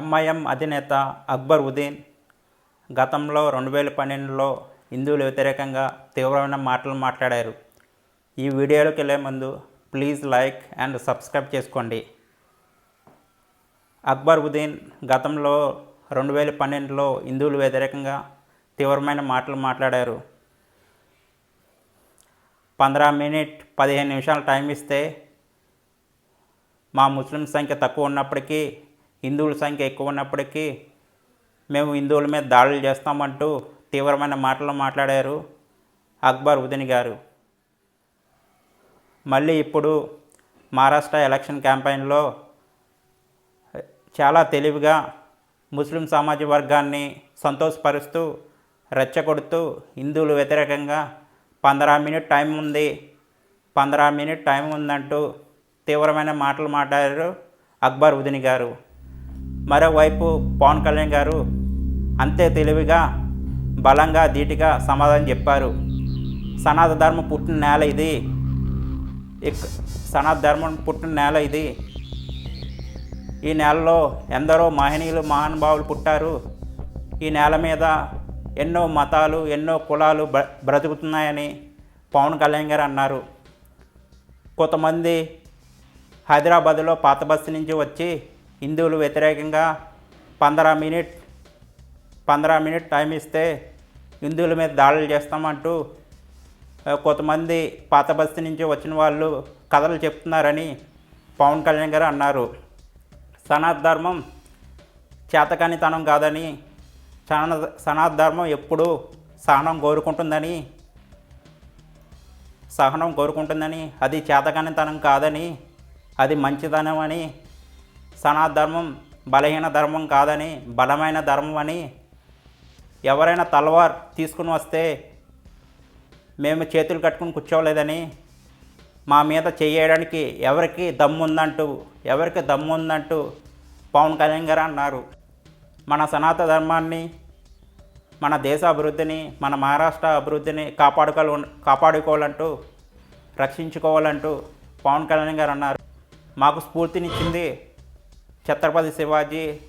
MIM అధినేత అక్బర్ ఉదీన్ గతంలో రెండు వేల పన్నెండులో హిందువుల వ్యతిరేకంగా తీవ్రమైన మాటలు మాట్లాడారు. ఈ వీడియోలోకి వెళ్ళే ముందు ప్లీజ్ లైక్ అండ్ సబ్స్క్రైబ్ చేసుకోండి. అక్బర్ ఉదీన్ గతంలో రెండు వేల పన్నెండులో హిందువుల వ్యతిరేకంగా తీవ్రమైన మాటలు మాట్లాడారు. పంద్రా మినిట్ పదిహేను నిమిషాలు టైం ఇస్తే మా ముస్లిం సంఖ్య తక్కువ ఉన్నప్పటికీ హిందువుల సంఖ్య ఎక్కువ ఉన్నప్పటికీ మేము హిందువుల మీద దాడులు చేస్తామంటూ తీవ్రమైన మాటలు మాట్లాడారు అక్బర్ ఉదిని గారు. మళ్ళీ ఇప్పుడు మహారాష్ట్ర ఎలక్షన్ క్యాంపెయిన్లో చాలా తెలివిగా ముస్లిం సమాజ వర్గాన్ని సంతోషపరుస్తూ రెచ్చగొడుతూ హిందువులు వ్యతిరేకంగా పంద్రా మినిట్ టైం ఉంది పంద్రా మినిట్ టైం ఉందంటూ తీవ్రమైన మాటలు మాట్లాడారు అక్బర్ ఉదిని గారు. మరోవైపు పవన్ కళ్యాణ్ గారు అంతే తెలివిగా బలంగా ధీటుగా సమాధానం చెప్పారు. సనాత ధర్మం పుట్టిన నేల ఇది. సనాత ధర్మం పుట్టిన నేల ఇది. ఈ నేలలో ఎందరో మహనీయులు మహానుభావులు పుట్టారు. ఈ నేల మీద ఎన్నో మతాలు ఎన్నో కులాలు బ్ర బ్రతుకుతున్నాయని పవన్ కళ్యాణ్ గారు అన్నారు. కొంతమంది హైదరాబాద్లో పాత బస్సు నుంచి వచ్చి హిందువులు వ్యతిరేకంగా పంద్రా మినిట్ పంద్రా మినిట్ టైం ఇస్తే హిందువుల మీద దాడులు చేస్తామంటూ కొంతమంది పాత బస్తీ నుంచి వచ్చిన వాళ్ళు కథలు చెప్తున్నారని పవన్ కళ్యాణ్ గారు అన్నారు. సనాత్ ధర్మం చేతకానితనం కాదని సన సనాతన ధర్మం ఎప్పుడూ సహనం కోరుకుంటుందని సహనం కోరుకుంటుందని అది చేతకానితనం కాదని అది మంచిదనం అని సనాత ధర్మం బలహీన ధర్మం కాదని బలమైన ధర్మం అని ఎవరైనా తలవార్ తీసుకుని వస్తే మేము చేతులు కట్టుకుని కూర్చోలేదని మా మీద చేయడానికి ఎవరికి దమ్ముందంటూ ఎవరికి దమ్ముందంటూ పవన్ కళ్యాణ్ గారు అన్నారు. మన సనాతన ధర్మాన్ని మన దేశ అభివృద్ధిని మన మహారాష్ట్ర అభివృద్ధిని కాపాడుకోవాలి కాపాడుకోవాలంటూ రక్షించుకోవాలంటూ పవన్ కళ్యాణ్ గారు అన్నారు. మాకు స్ఫూర్తినిచ్చింది છત્રપતિ શિવાજી